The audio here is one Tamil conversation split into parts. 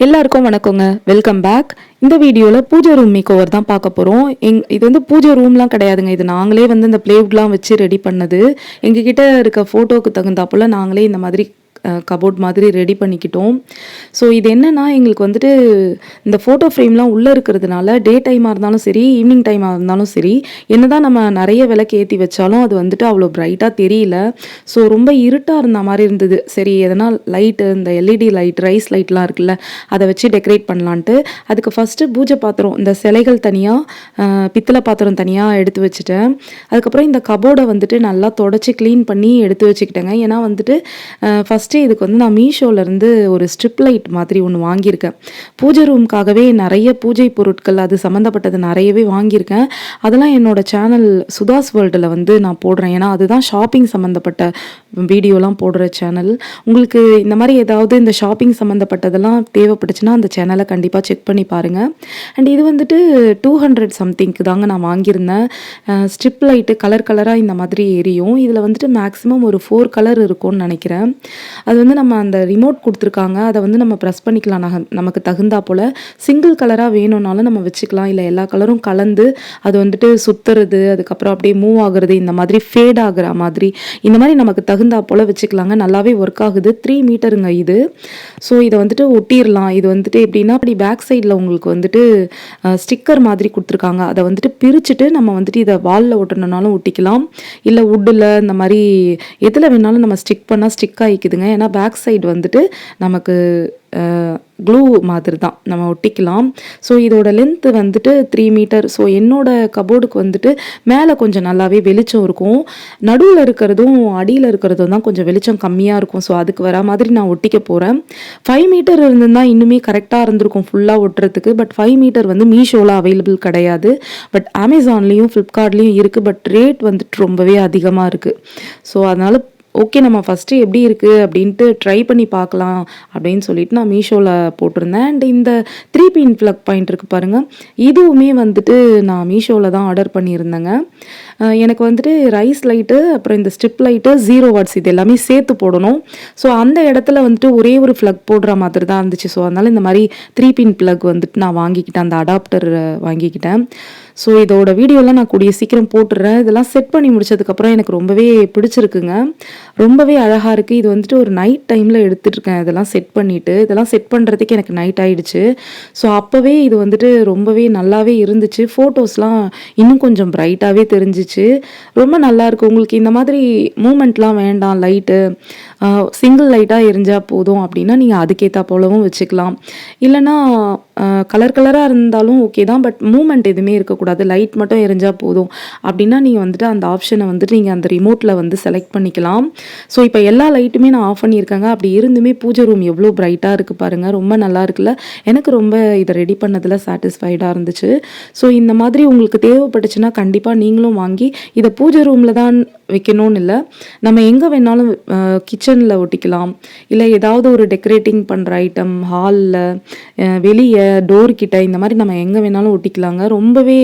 எல்லாருக்கும் வணக்கங்க. வெல்கம் பேக் இந்த வீடியோவில் பூஜை ரூம் மேக் ஓவர் தான் பார்க்க போகிறோம் எங் இது வந்து பூஜை ரூம்லாம் கிடையாதுங்க. இது நாங்களே வந்து இந்த பிளேவுட்லாம் வச்சு ரெடி பண்ணது. எங்ககிட்ட இருக்க ஃபோட்டோவுக்கு தகுந்தாப்புல நாங்களே இந்த மாதிரி கபோர்ட் மாதிரி ரெடி பண்ணிக்கிட்டோம். ஸோ இது என்னென்னா எங்களுக்கு வந்துட்டு இந்த ஃபோட்டோ ஃப்ரேம்லாம் உள்ளே இருக்கிறதுனால டே டைமாக இருந்தாலும் சரி ஈவினிங் டைமாக இருந்தாலும் சரி என்ன தான் நம்ம நிறைய விளக்கு ஏற்றி வச்சாலும் அது வந்துட்டு அவ்வளோ பிரைட்டாக தெரியல. ஸோ ரொம்ப இருட்டாக இருந்த மாதிரி இருந்தது. சரி எதனா லைட்டு இந்த எல்இடி லைட் ரைஸ் லைட்லாம் இருக்குல்ல அதை வச்சு டெக்கரேட் பண்ணலான்ட்டு அதுக்கு ஃபஸ்ட்டு பூஜை பாத்திரம் இந்த சிலைகள் தனியாக பித்தளை பாத்திரம் தனியாக எடுத்து வச்சுட்டேன். அதுக்கப்புறம் இந்த கபோர்டை வந்துட்டு நல்லா தொடச்சி க்ளீன் பண்ணி எடுத்து வச்சுக்கிட்டேங்க. ஏன்னா வந்துட்டு ஃபஸ்ட்டு இதுக்கு வந்து நான் மீஷோலேருந்து ஒரு ஸ்ட்ரிப் லைட் மாதிரி ஒன்று வாங்கியிருக்கேன். பூஜை ரூம்க்காகவே நிறைய பூஜை பொருட்கள் அது சம்மந்தப்பட்டது நிறையவே வாங்கியிருக்கேன். அதெல்லாம் என்னோடய சேனல் சுதாஸ் வேர்ல்டில் வந்து நான் போடுறேன். ஏன்னா அதுதான் ஷாப்பிங் சம்மந்தப்பட்ட வீடியோலாம் போடுற சேனல் உங்களுக்கு இந்த மாதிரி ஏதாவது இந்த ஷாப்பிங் சம்மந்தப்பட்டதெல்லாம் தேவைப்பட்டுச்சுன்னா அந்த சேனலை கண்டிப்பாக செக் பண்ணி பாருங்கள் அண்ட் இது வந்துட்டு டூ ஹண்ட்ரட் சம்திங்க்கு தாங்க நான் வாங்கியிருந்தேன். ஸ்ட்ரிப் லைட்டு கலர் கலராக இந்த மாதிரி எரியும். இதில் வந்துட்டு மேக்ஸிமம் ஒரு ஃபோர் கலர் இருக்கும்னு நினைக்கிறேன். அது வந்து நம்ம அந்த ரிமோட் கொடுத்துருக்காங்க. அதை வந்து நம்ம ப்ரெஸ் பண்ணிக்கலாம். நமக்கு தகுந்தா போல். சிங்கிள் கலராக வேணும்னாலும் நம்ம வச்சுக்கலாம். இல்லை எல்லா கலரும் கலந்து அது வந்துட்டு சுற்றுறது அதுக்கப்புறம் அப்படியே மூவ் ஆகுறது இந்த மாதிரி ஃபேட் ஆகிற மாதிரி. இந்த மாதிரி நமக்கு தகுந்தா போல் வச்சுக்கலாங்க. நல்லாவே ஒர்க் ஆகுது. த்ரீ மீட்டருங்க இது. ஸோ இதை வந்துட்டு ஒட்டிடலாம். இது வந்துட்டு எப்படின்னா அப்படி பேக் சைடில் உங்களுக்கு வந்துட்டு ஸ்டிக்கர் மாதிரி கொடுத்துருக்காங்க. அதை வந்துட்டு பிரிச்சுட்டு நம்ம வந்துட்டு இதை வாலில் ஒட்டணுனாலும் ஒட்டிக்கலாம். இல்லை உட்டில் இந்த மாதிரி எதில் வேணாலும் நம்ம ஸ்டிக் பண்ணால் ஸ்டிக் ஆகிக்குதுங்க ஏன்னா பேக் சைடு வந்துட்டு நமக்கு க்ளூ மாதிரி தான் நம்ம ஒட்டிக்கலாம். ஸோ இதோட லென்த்து வந்துட்டு த்ரீ மீட்டர் ஸோ என்னோட கபோர்டுக்கு வந்துட்டு மேலே கொஞ்சம் நல்லாவே வெளிச்சம் இருக்கும். நடுவில் இருக்கிறதும் அடியில் இருக்கிறதும் தான் கொஞ்சம் வெளிச்சம் கம்மியாக இருக்கும். ஸோ அதுக்கு வர மாதிரி நான் ஒட்டிக்க போகிறேன் ஃபைவ் மீட்டர் இருந்திருந்தால் இன்னுமே கரெக்டாக இருந்திருக்கும் ஃபுல்லாக ஒட்டுறதுக்கு. பட் ஃபைவ் மீட்டர் வந்து மீஷோவில் அவைலபிள் கிடையாது. பட் அமேசான்லேயும் ஃப்ளிப்கார்ட்லேயும் இருக்குது பட் ரேட் வந்துட்டு ரொம்பவே அதிகமாக இருக்குது ஸோ அதனால் ஓகே நம்ம ஃபஸ்ட்டு எப்படி இருக்குது அப்படின்ட்டு ட்ரை பண்ணி பார்க்கலாம் அப்படின்னு சொல்லிட்டு நான் மீஷோவில் போட்டிருந்தேன். அண்ட் இந்த த்ரீ பின் ப்ளக் பாயிண்ட் இருக்குது பாருங்கள் இதுவுமே வந்துட்டு நான் மீஷோவில் தான் ஆர்டர் பண்ணியிருந்தேங்க. எனக்கு வந்துட்டு ரைஸ் லைட்டு அப்புறம் இந்த ஸ்ட்ரிப் லைட்டு ஜீரோ வாட்ஸ் இது எல்லாமே சேர்த்து போடணும். ஸோ அந்த இடத்துல வந்துட்டு ஒரே ஒரு ப்ளக் போடுற மாதிரி தான் இருந்துச்சு. ஸோ அதனால் இந்த மாதிரி த்ரீ பின் ப்ளக் வந்துட்டு நான் வாங்கிக்கிட்டேன். அந்த அடாப்டர் வாங்கிக்கிட்டேன். ஸோ இதோட வீடியோலாம் நான் கூடிய சீக்கிரம் போட்டுடுறேன் இதெல்லாம் செட் பண்ணி முடிச்சதுக்கப்புறம் எனக்கு ரொம்பவே பிடிச்சிருக்குங்க. ரொம்பவே அழகாக இருக்குது இது வந்துட்டு ஒரு நைட் டைமில் எடுத்துகிட்ருக்கேன் இதெல்லாம் செட் பண்ணிவிட்டு இதெல்லாம் செட் பண்ணுறதுக்கு எனக்கு நைட் ஆகிடுச்சு ஸோ அப்போவே இது வந்துட்டு ரொம்பவே நல்லாவே இருந்துச்சு. ஃபோட்டோஸ்லாம் இன்னும் கொஞ்சம் ப்ரைட்டாகவே தெரிஞ்சிச்சு ரொம்ப நல்லாயிருக்கு உங்களுக்கு இந்த மாதிரி மூமெண்ட்லாம் வேண்டாம். லைட்டு சிங்கிள் லைட்டாக எரிஞ்சால் போதும் அப்படின்னா நீங்கள் அதுக்கேற்ற போலவும் வச்சுக்கலாம். இல்லைன்னா கலர் கலராக இருந்தாலும் ஓகே தான் பட் மூமெண்ட் எதுவுமே இருக்கக்கூடாது. லைட் மட்டும் எரிஞ்சால் போதும். அப்படின்னா நீங்கள் வந்துட்டு அந்த ஆப்ஷனை வந்துட்டு நீங்கள் அந்த ரிமோட்டில் வந்து செலக்ட் பண்ணிக்கலாம். ஸோ இப்போ எல்லா லைட்டுமே நான் ஆஃப் பண்ணியிருக்கேங்க. அப்படி இருந்துமே பூஜை ரூம் எவ்வளோ பிரைட்டாக இருக்குது பாருங்கள் ரொம்ப நல்லா இருக்குல்ல. எனக்கு ரொம்ப இதை ரெடி பண்ணதில் சாட்டிஸ்ஃபைடாக இருந்துச்சு. ஸோ இந்த மாதிரி உங்களுக்கு தேவைப்பட்டுச்சுன்னா கண்டிப்பாக நீங்களும் வாங்கி இதை பூஜை ரூமில் தான் வைக்கணும்னு இல்லை. நம்ம எங்கே வேணாலும் கிச்சனில் ஒட்டிக்கலாம். இல்லை ஏதாவது ஒரு டெக்கரேட்டிங் பண்ணுற ஐட்டம் ஹாலில் வெளியே டோர் கிட்ட இந்த மாதிரி நம்ம எங்கே வேணாலும் ஒட்டிக்கலாங்க. ரொம்பவே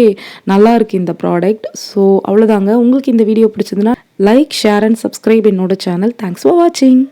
நல்லா இருக்குது இந்த ப்ராடக்ட் ஸோ அவ்வளோதாங்க உங்களுக்கு இந்த வீடியோ பிடிச்சதுன்னா லைக் ஷேர் அண்ட் சப்ஸ்கிரைப் என்னோட சேனல் தேங்க்ஸ் ஃபார் வாட்சிங்